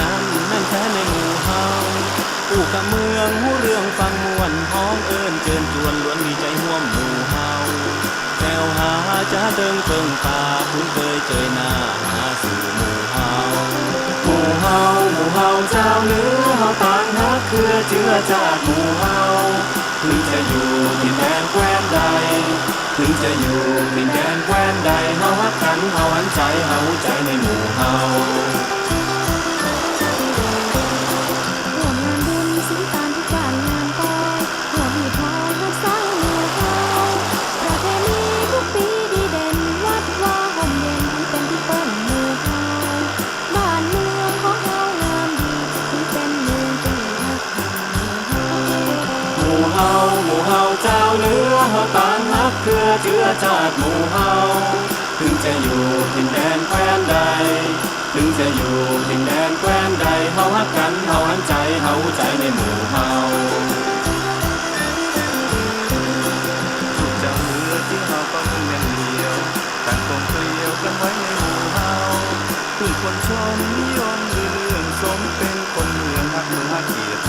นั้นแน่นแท้ในหมู่เฮาผู้กับเมืองหูเรื่องฟังมวนห้องเอิญเจิญจวนล้วนมีใจห่วมหมู่เฮาแก้วหาจะเดิงเปิงป่าคุ้นเคยเจยหน้าหาสู่หมู่เฮาหมู่เฮาหมู่เฮาเจ้าเนื้อเฮาต่างฮักเครือเจือจาดหมู่เฮาถึงจะอยู่ที่แดนแคว้นใด ถึงจะอยู่ดินแดนแคว้นใดเฮาฮักกันเฮาหันใจเฮาใจในหมู่เฮา เครือเจือจาดหมู่เฮาถึงจะอยู่ดินแดนแคว้นใด ถึงจะอยู่ดินแดนแคว้นใดเฮาฮักกันเฮาหันใจเฮาใจในหมู่เฮาถูกจับมือที่เฮาก็มุ่งอย่างเดียวต่างคงเกลียวกันไว้ในหมู่เฮาผู้คนชมนิยมเรื่องสมเป็นคนเมืองฮักเมืองฮักเกียรติ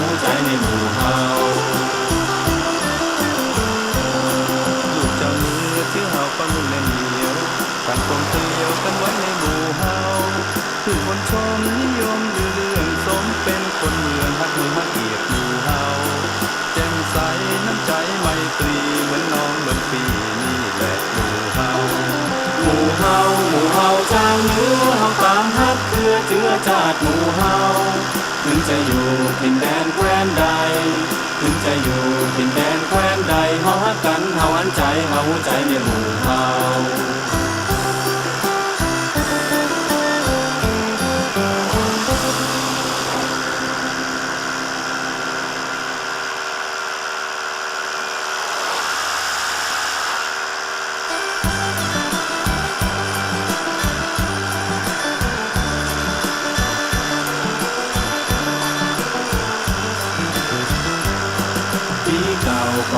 ใจเฮาใจในหมู่เฮาลูกเจ้ามือที่เฮาก็มุ่งแน่นเหนียวต่างคงเกลียวกันไว้ในหมู่เฮาผู้คนชมนิยมหรือเรื่องสมเป็นคนเมืองฮักมืองฮักเกียรติหมู่เฮาแจ่มใสน้ำใจไมตรีเหมือนน้องเหมือนปีนี่แหละหมู่เฮาหมู่เฮาหมู่เฮาเจ้าเนื้อเฮาตางฮักเครือเจือจาดหมู่เฮา ถึงจะอยู่ดินแดนแคว้นใด ถึงจะอยู่ดินแดนแคว้นใดเฮาฮักกันเฮาหันใจเฮาใจในหมู่เฮา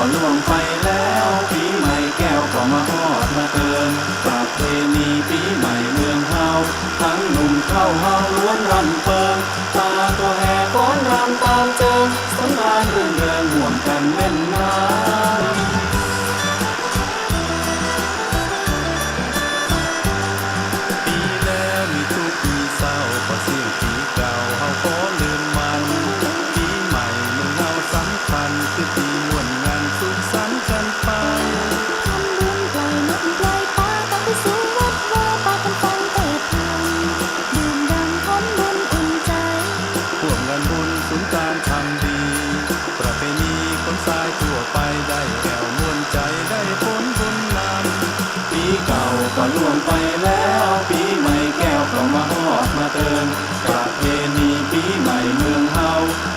ก็ล่วงไปแล้วปีใหม่แก้วก็มาทอดมาเติมประเพณีปีใหม่เมืองเฮาทั้งหนุ่มเข้าเฮาล้วนรำเปิงตาตัวแห่ก้อนรำตามเจิงสงกรานต์รื่องเริงห่วมกันเล่น ไปแล้วปีใหม่แก้วก็มาฮอดมาเติมประเพณีปีใหม่เมืองเฮา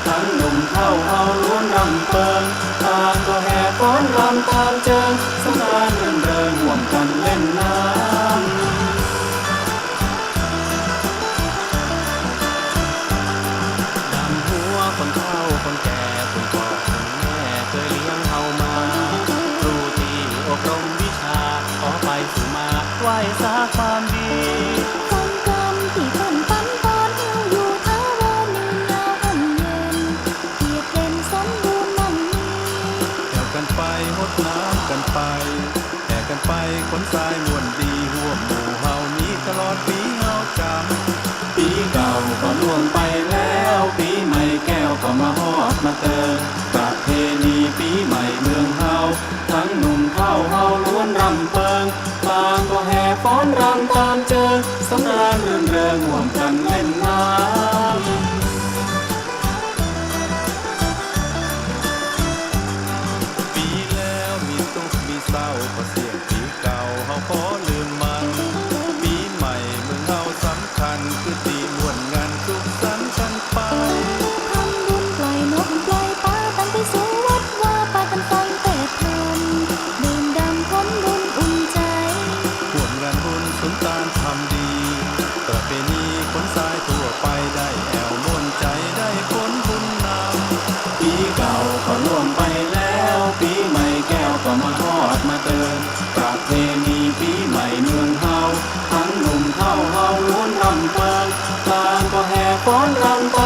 ทั้งหนุ่มเข้าเฮาล้วนรำเปิงต่างก็แห่ฟ้อนรำตามเจิงสงกรานต์รื่นเดินห่วมกันเล่นน้ำ ขนสายมวนดีหัวหมู่เฮานี้ตลอดปีเฮาจำปีเก่าก็ล่วงไปแล้ว ปีใหม่แก้วก็มาฮอดมาเติมประเพณีปีใหม่เมืองเฮาทั้งหนุ่มเท่าเฮาล้วนรำเพิงบางก็แห่ฟ้อนรำตามเจอสำราญเรื่องเริงห่วมกันเล่นน้ำ ฟ้อนรำไป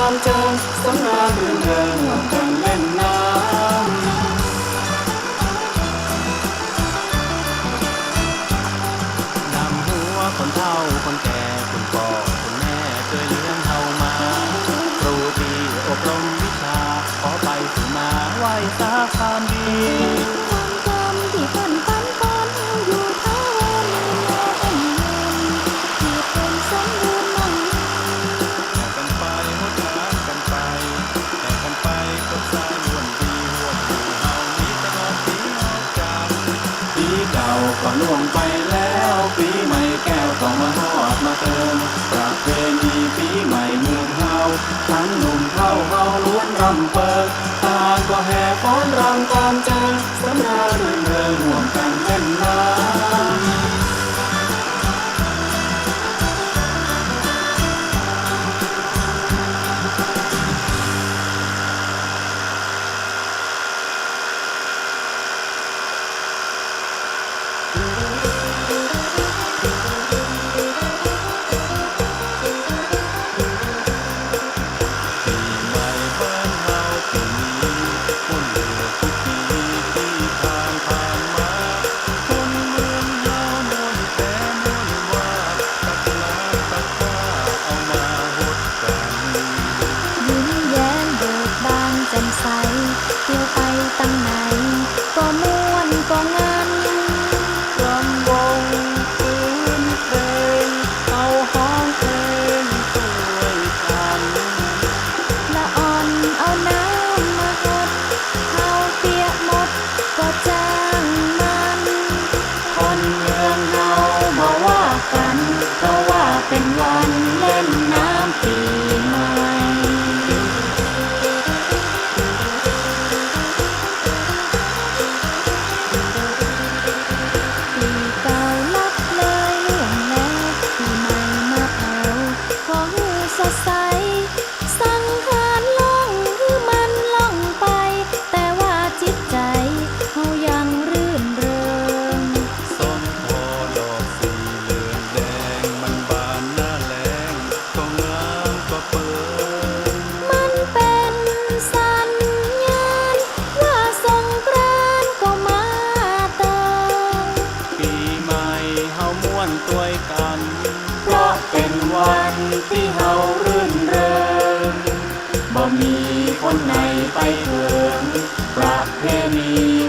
มาเติมประเพณีปีใหม่เมืองเฮาทั้งหนุ่มเท่าเฮาล้วนรำเปิดต่างก็แห่ฟ้อนรำตามเจอสำราญ เถิดประเพณี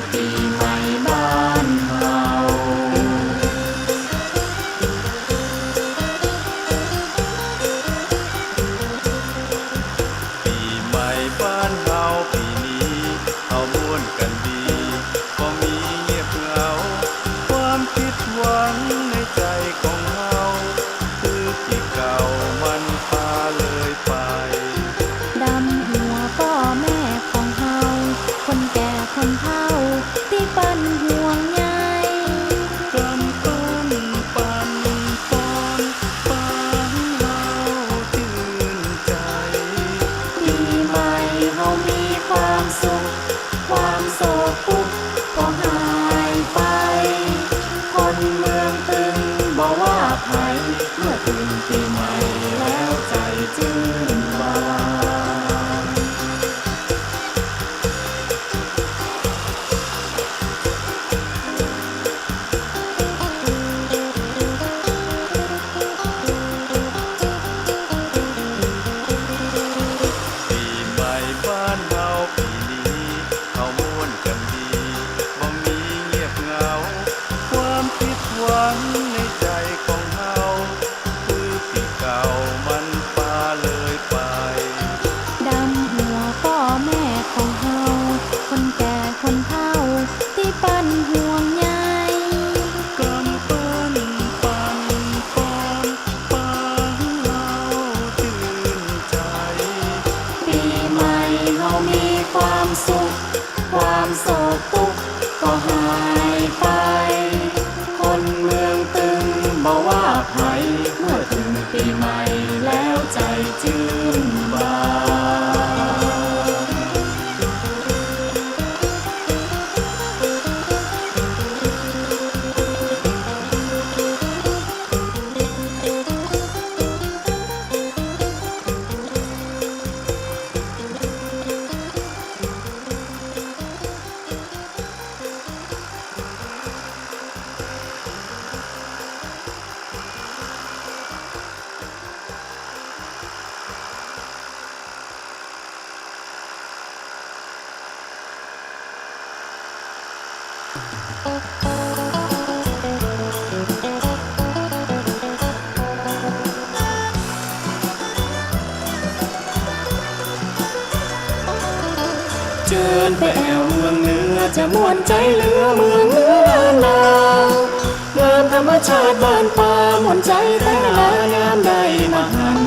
ามชาติบ้านป่าหมุนใจแต่ลางามได้มาหัน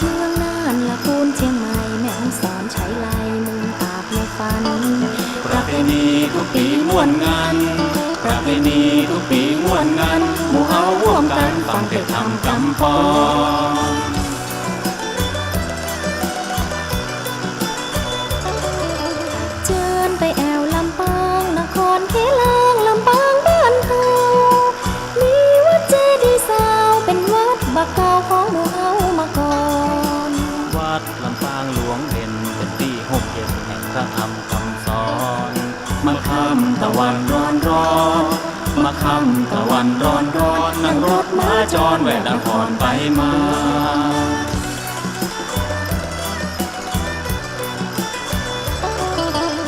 เมืองน่านละพูนเชียงใหม่แม่ฮ่องสอนใช้ลายมืออาบในฝัน ประเพณีทุกปีม่วนงานประเพณีทุกปีม่วนงานหมู่เฮาร่วมกันฟังเพลงคำกำปอง ตะวันร้อนร้อนนั่งรถม้าจรแวดนครไปมา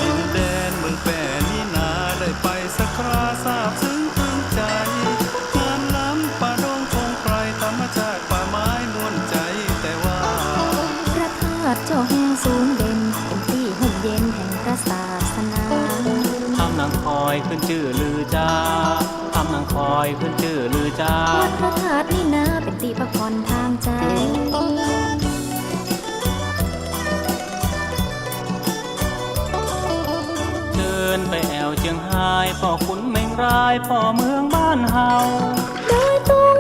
ดินแดนเมืองแปรนี่นาได้ไปสักคราทราบซึ้งตึงใจงานล้ำป่าดงคงใครธรรมชาติป่าไม้นวลใจแต่ว่าพระธาตุเจ้าแห่งสูงเด่นองค์ที่หุ่มเย็นแห่งพระศาสนาทำนางคอยขึ้นชื่อ อยเพื่นชื่อลือจาวัดพระธาตุนี่นะเป็นตีประพรทางใจเดินไปแอวเจียงไฮ้พ่อขุนเมงรายพ่อเมืองบ้านเฮาโดยตรง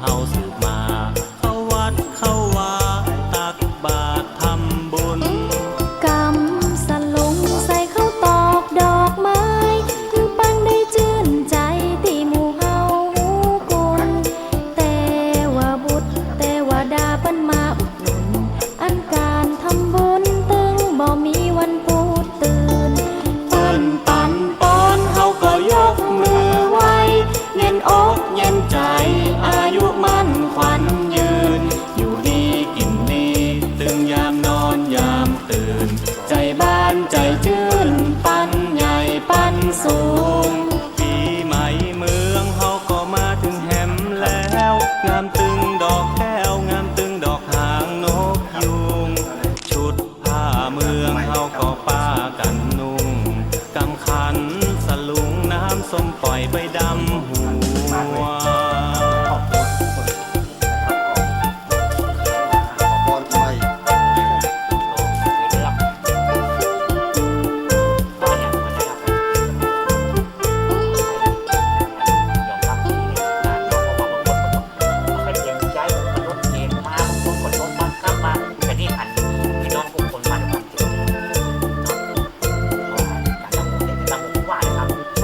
house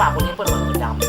ว่าคนนี้เปิดเผยดำ